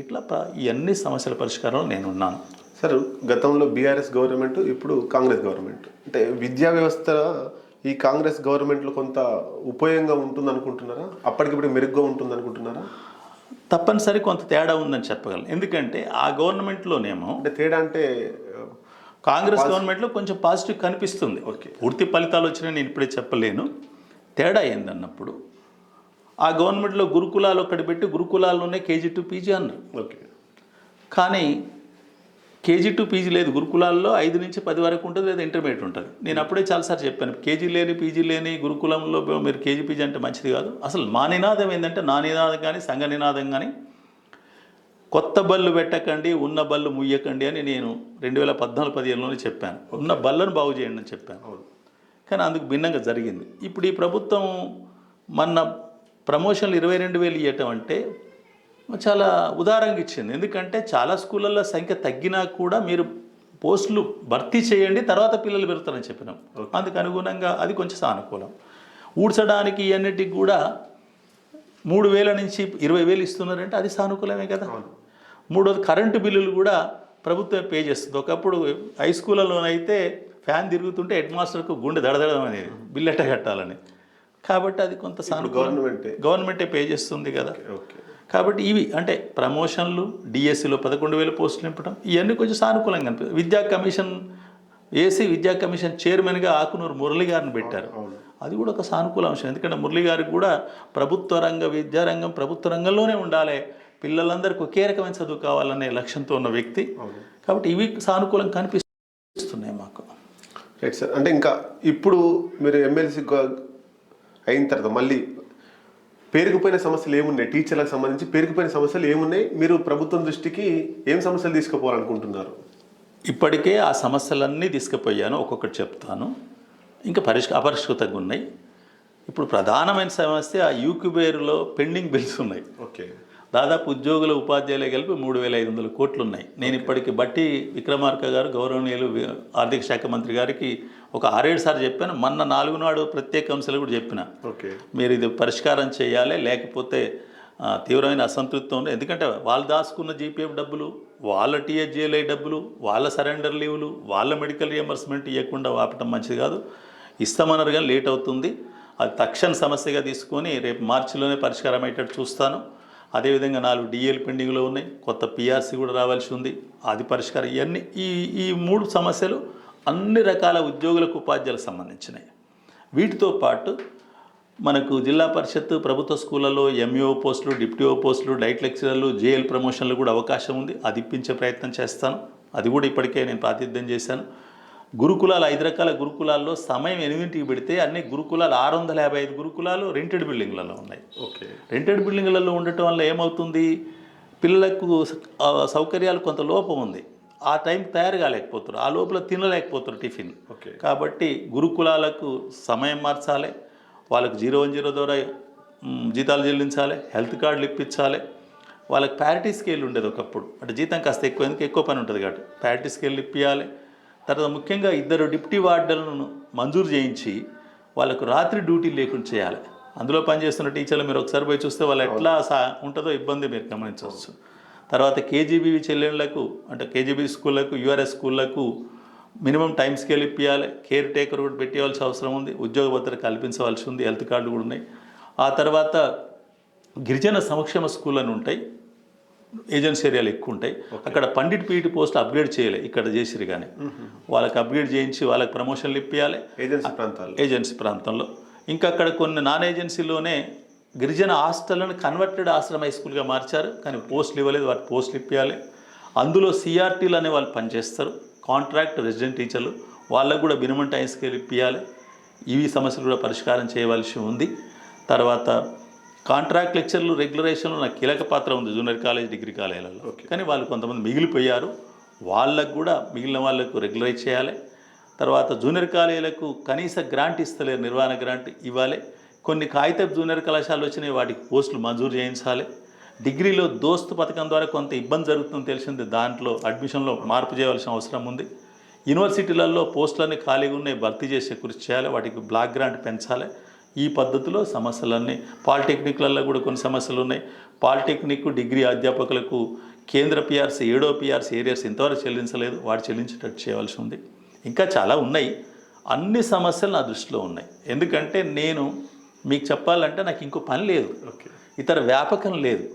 ఇట్లా అన్ని సమస్యల పరిష్కారంలో నేను ఉన్నాను సార్ గతంలో బీఆర్ఎస్ గవర్నమెంట్ ఇప్పుడు కాంగ్రెస్ గవర్నమెంట్. అంటే విద్యా వ్యవస్థ ఈ కాంగ్రెస్ గవర్నమెంట్లో కొంత ఉపయోగంగా ఉంటుంది అనుకుంటున్నారా అప్పటికిప్పుడు మెరుగ్గా ఉంటుంది అనుకుంటున్నారా తప్పనిసరి కొంత తేడా ఉందని చెప్పగలను. ఎందుకంటే ఆ గవర్నమెంట్లోనేమో అంటే తేడా అంటే కాంగ్రెస్ గవర్నమెంట్లో కొంచెం పాజిటివ్ కనిపిస్తుంది. ఓకే. పూర్తి ఫలితాలు వచ్చినాయి నేను ఇప్పుడే చెప్పలేను. తేడా ఏందన్నప్పుడు ఆ గవర్నమెంట్లో గురుకులాలు ఒకటి పెట్టి గురుకులాల్లోనే కేజీ టు పీజీ అన్నారు. ఓకే. కానీ కేజీ టు పీజీ లేదు గురుకులాల్లో ఐదు నుంచి పది వరకు ఉంటుంది లేదా ఇంటర్మీడియట్ ఉంటుంది? నేను అప్పుడే చాలాసార్లు చెప్పాను కేజీ లేని పీజీ లేని గురుకులంలో మీరు కేజీ పీజీ అంటే మంచిది కాదు. అసలు మా నినాదం ఏంటంటే నా నినాదం కానీ సంఘ నినాదం కానీ కొత్త బళ్ళు పెట్టకండి ఉన్న బళ్ళు ముయ్యకండి అని నేను రెండు వేల పద్నాలుగు పదిహేనులోనే చెప్పాను. ఉన్న బళ్ళను బాగు చేయండి అని చెప్పాను. కానీ అందుకు భిన్నంగా జరిగింది. ఇప్పుడు ఈ ప్రభుత్వం మొన్న ప్రమోషన్లు ఇరవై రెండు వేలు ఇవ్వటం అంటే చాలా ఉదారంగా ఇచ్చింది. ఎందుకంటే చాలా స్కూళ్ళల్లో సంఖ్య తగ్గినా కూడా మీరు పోస్టులు భర్తీ చేయండి తర్వాత పిల్లలు పెడతారని చెప్పినాం. అందుకు అనుగుణంగా అది కొంచెం సానుకూలం. ఊడ్చడానికి ఇవన్నిటికి కూడా మూడు వేల నుంచి ఇరవై వేలు ఇస్తున్నారంటే అది సానుకూలమే కదా. మూడోది కరెంటు బిల్లులు కూడా ప్రభుత్వం పే చేస్తుంది. ఒకప్పుడు హై స్కూళ్ళలోనైతే ఫ్యాన్ తిరుగుతుంటే హెడ్ మాస్టర్కు గుండె దడదడం అనేది బిల్లు ఎట్ట కట్టాలని. కాబట్టి అది కొంత గవర్నమెంటే గవర్నమెంటే పే చేస్తుంది కదా. ఓకే కాబట్టి ఇవి అంటే ప్రమోషన్లు డిఎస్సిలో పదకొండు వేల పోస్టులు నింపడం ఇవన్నీ కొంచెం సానుకూలంగా అనిపిస్తుంది. విద్యా కమిషన్ ఏసీ విద్యా కమిషన్ చైర్మన్గా ఆకునూరు మురళి గారిని పెట్టారు. అది కూడా ఒక సానుకూల అంశం. ఎందుకంటే మురళి గారికి కూడా ప్రభుత్వ రంగ విద్యారంగం ప్రభుత్వ రంగంలోనే ఉండాలి. పిల్లలందరికీ ఒకే రకమైన చదువు కావాలనే లక్ష్యంతో ఉన్న వ్యక్తి. కాబట్టి ఇవి సానుకూలం కనిపిస్తున్నాయి మాకు. రైట్ సార్ అంటే ఇంకా ఇప్పుడు మీరు ఎమ్మెల్సీ అయిన తర్వాత మళ్ళీ పేరుకుపోయిన సమస్యలు ఏమున్నాయి? టీచర్లకు సంబంధించి పేరుకుపోయిన సమస్యలు ఏమున్నాయి? మీరు ప్రభుత్వం దృష్టికి ఏం సమస్యలు తీసుకుపోవాలనుకుంటున్నారు? ఇప్పటికే ఆ సమస్యలన్నీ తీసుకుపోయాను ఒక్కొక్కటి చెప్తాను. ఇంకా పరిష్క అపరిష్కృతంగా ఉన్నాయి. ఇప్పుడు ప్రధానమైన సమస్య ఆ యూక్యుబేరులో పెండింగ్ బిల్స్ ఉన్నాయి. ఓకే. దాదాపు ఉద్యోగుల ఉపాధ్యాయులే కలిపి మూడు వేల ఐదు వందల కోట్లు ఉన్నాయి నేను ఇప్పటికి బట్టి విక్రమార్క గారు గౌరవనీయులు ఆర్థిక శాఖ మంత్రి గారికి ఒక ఆరేడు సార్లు చెప్పాను. మొన్న నాలుగు నాడు ప్రత్యేక అంశాలు కూడా చెప్పిన. ఓకే. మీరు ఇది పరిష్కారం చేయాలి లేకపోతే తీవ్రమైన అసంతృప్తి ఉంది ఎందుకంటే వాళ్ళు దాచుకున్న జీపీఎఫ్ డబ్బులు వాళ్ళ టీహెచ్జిఎల్ఐ డబ్బులు వాళ్ళ సరెండర్ లీవులు వాళ్ళ మెడికల్ రియంబర్స్మెంట్ ఇవ్వకుండా ఆపటం మంచిది కాదు. ఇస్తామన్నారు కానీ లేట్ అవుతుంది. అది తక్షణ సమస్యగా తీసుకొని రేపు మార్చిలోనే పరిష్కారం అయ్యేటట్టు చూస్తాను. అదేవిధంగా నాలుగు డిఎల్ పెండింగ్లో ఉన్నాయి. కొత్త పిఆర్సీ కూడా రావాల్సి ఉంది. అది పరిష్కారం ఇవన్నీ ఈ ఈ మూడు సమస్యలు అన్ని రకాల ఉద్యోగులకు ఉపాధ్యాయులకు సంబంధించినవి. వీటితో పాటు మనకు జిల్లా పరిషత్ ప్రభుత్వ స్కూళ్ళలో ఎంఈఓ పోస్టులు డిప్యూఓ పోస్టులు డైట్ లెక్చరర్లు జేఎల్ ప్రమోషన్లు కూడా అవకాశం ఉంది. అది ఇప్పించే ప్రయత్నం చేస్తాను. అది కూడా ఇప్పటికే నేను ప్రాతినిధ్యం చేశాను. గురుకులాలు ఐదు రకాల గురుకులాల్లో సమయం ఎనిమిదింటికి పెడితే అన్ని గురుకులాలు ఆరు వందల యాభై ఐదు గురుకులాలు రెంటెడ్ బిల్డింగ్లలో ఉన్నాయి. ఓకే. రెంటెడ్ బిల్డింగ్లలో ఉండటం వల్ల ఏమవుతుంది? పిల్లలకు సౌకర్యాలు కొంత లోపం ఉంది. ఆ టైం తయారు కాలేకపోతారు ఆ లోపల తినలేకపోతారు టిఫిన్. ఓకే. కాబట్టి గురుకులాలకు సమయం మార్చాలి. వాళ్ళకు జీరో వన్ జీరో ద్వారా జీతాలు చెల్లించాలి. హెల్త్ కార్డులు ఇప్పించాలి. వాళ్ళకి ప్యారిటీ స్కేల్ ఉండేది ఒకప్పుడు. అంటే జీతం కాస్త ఎక్కువ ఎందుకు ఎక్కువ పని ఉంటుంది కాబట్టి. ప్యారిటీ స్కేల్ ఇప్పించాలి తర్వాత ముఖ్యంగా ఇద్దరు డిప్టీ వార్డర్లను మంజూరు చేయించి వాళ్ళకు రాత్రి డ్యూటీ లేకుండా చేయాలి. అందులో పనిచేస్తున్న టీచర్లు మీరు ఒకసారి పోయి చూస్తే వాళ్ళు ఎట్లా సా ఉంటుందో ఇబ్బంది మీరు గమనించవచ్చు. తర్వాత కేజీబీవి చెల్లెళ్ళకు అంటే కేజీబీ స్కూళ్ళకు యూఆర్ఎస్ స్కూళ్ళకు మినిమం టైం స్కేల్ ఇప్పించాలి కేర్ టేకర్ కూడా పెట్టేవాల్సిన అవసరం ఉంది. ఉద్యోగ భద్రత కల్పించవలసి ఉంది. హెల్త్ కార్డులు కూడా ఉన్నాయి. ఆ తర్వాత గిరిజన సంక్షేమ స్కూల్ అని ఉంటాయి. ఏజెన్సీ ఏరియాలు ఎక్కువ ఉంటాయి అక్కడ పండిట్ పీఈటీ పోస్ట్ అప్గ్రేడ్ చేయలే ఇక్కడ చేసిరు కానీ. వాళ్ళకి అప్గ్రేడ్ చేయించి వాళ్ళకి ప్రమోషన్లు ఇప్పించాలి ఏజెన్సీ ప్రాంతాలు ఏజెన్సీ ప్రాంతంలో. ఇంకా అక్కడ కొన్ని నాన్ ఏజెన్సీలోనే గిరిజన హాస్టళ్ళను కన్వర్టెడ్ ఆశ్రమ హై స్కూల్గా మార్చారు. కానీ పోస్టులు ఇవ్వలేదు వాటి పోస్టులు ఇప్పించాలి అందులో సిఆర్టీలు అనే వాళ్ళు పనిచేస్తారు. కాంట్రాక్ట్ రెసిడెంట్ టీచర్లు. వాళ్ళకు కూడా మినిమం టైం స్కేల్ ఇప్పించాలి ఇవి సమస్యలు కూడా పరిష్కారం చేయవలసి ఉంది. తర్వాత కాంట్రాక్ట్ లెక్చర్లు రెగ్యులరేషన్లో నాకు కీలక పాత్ర ఉంది జూనియర్ కాలేజ్ డిగ్రీ కాలేజీలలో. కానీ వాళ్ళు కొంతమంది మిగిలిపోయారు. వాళ్ళకు కూడా మిగిలిన వాళ్ళకు రెగ్యులరైజ్ చేయాలి. తర్వాత జూనియర్ కాలేజీలకు కనీస గ్రాంట్ ఇస్తలేరు నిర్వహణ గ్రాంట్ ఇవ్వాలి. కొన్ని కాగితపు జూనియర్ కళాశాలలు వచ్చినాయి వాటికి పోస్టులు మంజూరు చేయించాలి. డిగ్రీలో దోస్తు పథకం ద్వారా కొంత ఇబ్బంది జరుగుతుందని తెలిసింది. దాంట్లో అడ్మిషన్లో మార్పు చేయవలసిన అవసరం ఉంది. యూనివర్సిటీలలో పోస్టులన్నీ ఖాళీగా ఉన్నాయి భర్తీ చేసే కృషి చేయాలి. వాటికి బ్లాక్ గ్రాంట్ పెంచాలి. ఈ పద్ధతిలో సమస్యలన్నీ పాలిటెక్నిక్లలో కూడా కొన్ని సమస్యలు ఉన్నాయి. పాలిటెక్నిక్ డిగ్రీ అధ్యాపకులకు కేంద్ర పిఆర్సీ ఏడో పిఆర్సీ ఏరియర్స్ ఇంతవరకు చెల్లించలేదు. వాడు చెల్లించేటట్టు చేయవలసి ఉంది. ఇంకా చాలా ఉన్నాయి. అన్ని సమస్యలు నా దృష్టిలో ఉన్నాయి. ఎందుకంటే నేను మీకు చెప్పాలంటే నాకు ఇంకో పని లేదు. ఇతర వ్యాపకం లేదు.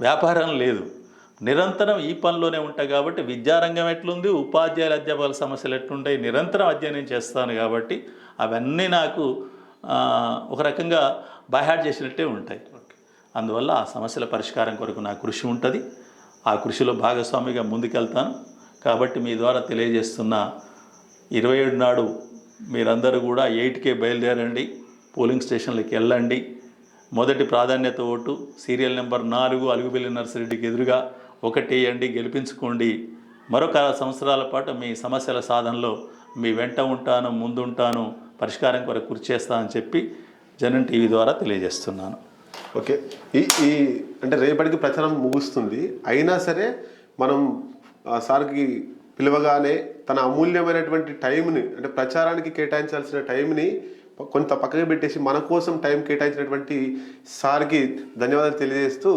వ్యాపారం లేదు. నిరంతరం ఈ పనిలోనే ఉంటాయి కాబట్టి విద్యారంగం ఎట్లుంది? ఉపాధ్యాయుల అధ్యాపకుల సమస్యలు ఎట్లుంటాయి? నిరంతరం అధ్యయనం చేస్తాను కాబట్టి అవన్నీ నాకు ఒక రకంగా బైహార్ట్ చేసినట్టే ఉంటాయి. అందువల్ల ఆ సమస్యల పరిష్కారం కొరకు నా కృషి ఉంటుంది. ఆ కృషిలో భాగస్వామిగా ముందుకెళ్తాను. కాబట్టి మీ ద్వారా తెలియజేస్తున్న ఇరవై ఏడు నాడు మీరందరూ కూడా ఎయిట్కే బయలుదేరండి. పోలింగ్ స్టేషన్లకు వెళ్ళండి. మొదటి ప్రాధాన్యత ఓటు సీరియల్ నెంబర్ నాలుగు అలుగుబెల్లి నర్సిరెడ్డికి ఎదురుగా ఒకటి వేయండి గెలిపించుకోండి. మరొక సంవత్సరాల పాటు మీ సమస్యల సాధనలో మీ వెంట ఉంటాను ముందుంటాను. పరిష్కారం కొరకు కృషి చేస్తానని చెప్పి జనం టీవీ ద్వారా తెలియజేస్తున్నాను. ఓకే. ఈ ఈ అంటే రేపటికి ప్రచారం ముగుస్తుంది. అయినా సరే మనం సార్కి పిలవగానే తన అమూల్యమైనటువంటి టైంని అంటే ప్రచారానికి కేటాయించాల్సిన టైంని కొంత పక్కకి పెట్టేసి మన కోసం టైం కేటాయించినటువంటి సార్కి ధన్యవాదాలు తెలియజేస్తూ